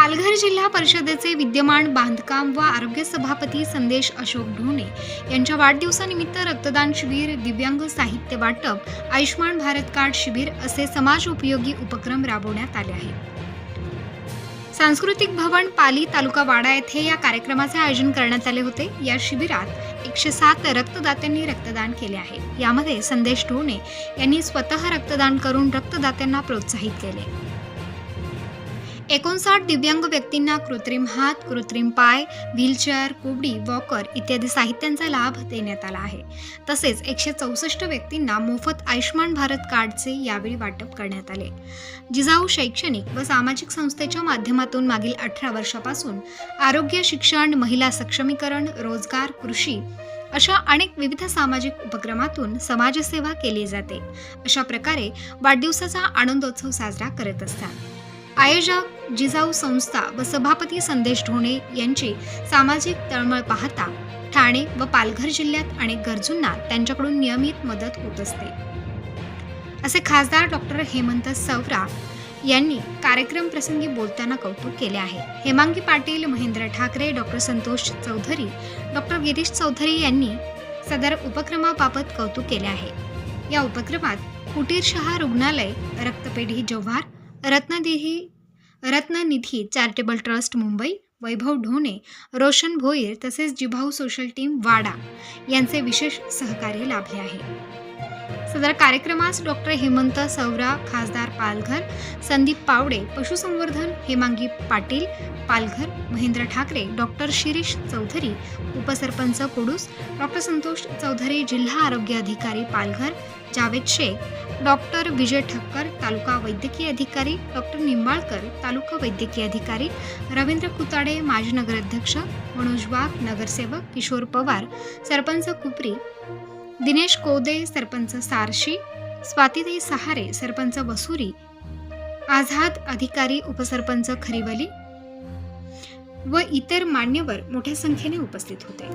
पालघर जिल्हा परिषदेचे विद्यमान बांधकाम व आरोग्य सभापती संदेश अशोक ढोणे यांच्या वाढदिवसानिमित्त रक्तदान शिबिर दिव्यांग साहित्य वाटप आयुष्मान भारत कार्ड शिबिर असे समाज उपयोगी उपक्रम राबवण्यात आले आहेत. सांस्कृतिक भवन पाली तालुका वाडा येथे या कार्यक्रमाचे आयोजन करण्यात आले होते. या शिबिरात एकशे सात रक्तदात्यांनी रक्तदान केले आहे. यामध्ये संदेश ढोणे यांनी स्वतः रक्तदान करून रक्तदात्यांना प्रोत्साहित केले. एकोणसाठ दिव्यांग व्यक्तींना कृत्रिम हात कृत्रिम पाय व्हीलचेअर कुबडी वॉकर इत्यादी साहित्यांचा लाभ देण्यात आला आहे. तसेच एकशे चौसष्ट व्यक्तींना मोफत आयुष्मान भारत कार्डचे यावेळी वाटप करण्यात आले. जिजाऊ शैक्षणिक व सामाजिक संस्थेच्या माध्यमातून मागील अठरा वर्षापासून आरोग्य शिक्षण महिला सक्षमीकरण रोजगार कृषी अशा अनेक विविध सामाजिक उपक्रमातून समाजसेवा केली जाते. अशा प्रकारे वाढदिवसाचा आनंदोत्सव साजरा करत असतात. आयोजक जिजाऊ संस्था व सभापती संदेश ढोणे यांची सामाजिक तळमळ पाहता ठाणे व पालघर जिल्ह्यात अनेक गरजूंना त्यांच्याकडून नियमित मदत होत असते. असे खासदार डॉक्टर हेमंत सवरा यांनी कार्यक्रम प्रसंगी बोलताना कौतुक केले आहे. हेमांगी पाटील महेंद्र ठाकरे डॉक्टर संतोष चौधरी डॉक्टर गिरीश चौधरी यांनी सदर उपक्रमाबाबत कौतुक केले आहे. या उपक्रमात कुटीरशहा रुग्णालय रक्तपेढी जव्हार रत्ननिधी रत्ननिधी चॅरिटेबल ट्रस्ट मुंबई वैभव ढोणे रोशन भोईर तसेच जिभाऊ सोशल टीम वाडा यांचे विशेष सहकार्य लाभले आहे. सदर कार्यक्रमास डॉक्टर हेमंत सवरा खासदार पालघर संदीप पावडे पशुसंवर्धन हेमांगी पाटील पालघर महेंद्र ठाकरे डॉक्टर शिरीष चौधरी उपसरपंच कुडूस डॉक्टर संतोष चौधरी जिल्हा आरोग्य अधिकारी पालघर जावेद शेख डॉक्टर विजय ठक्कर तालुका वैद्यकीय अधिकारी डॉक्टर निंबाळकर तालुका वैद्यकीय अधिकारी रवींद्र कुताडे माजी नगराध्यक्ष मनोज वाघ नगरसेवक किशोर पवार सरपंच कुपरी दिनेश कोदे सरपंच सारशी स्वातीताई सहारे सरपंच वसुरी आझाद अधिकारी उपसरपंच खरिवली व इतर मान्यवर मोठ्या संख्येने उपस्थित होते.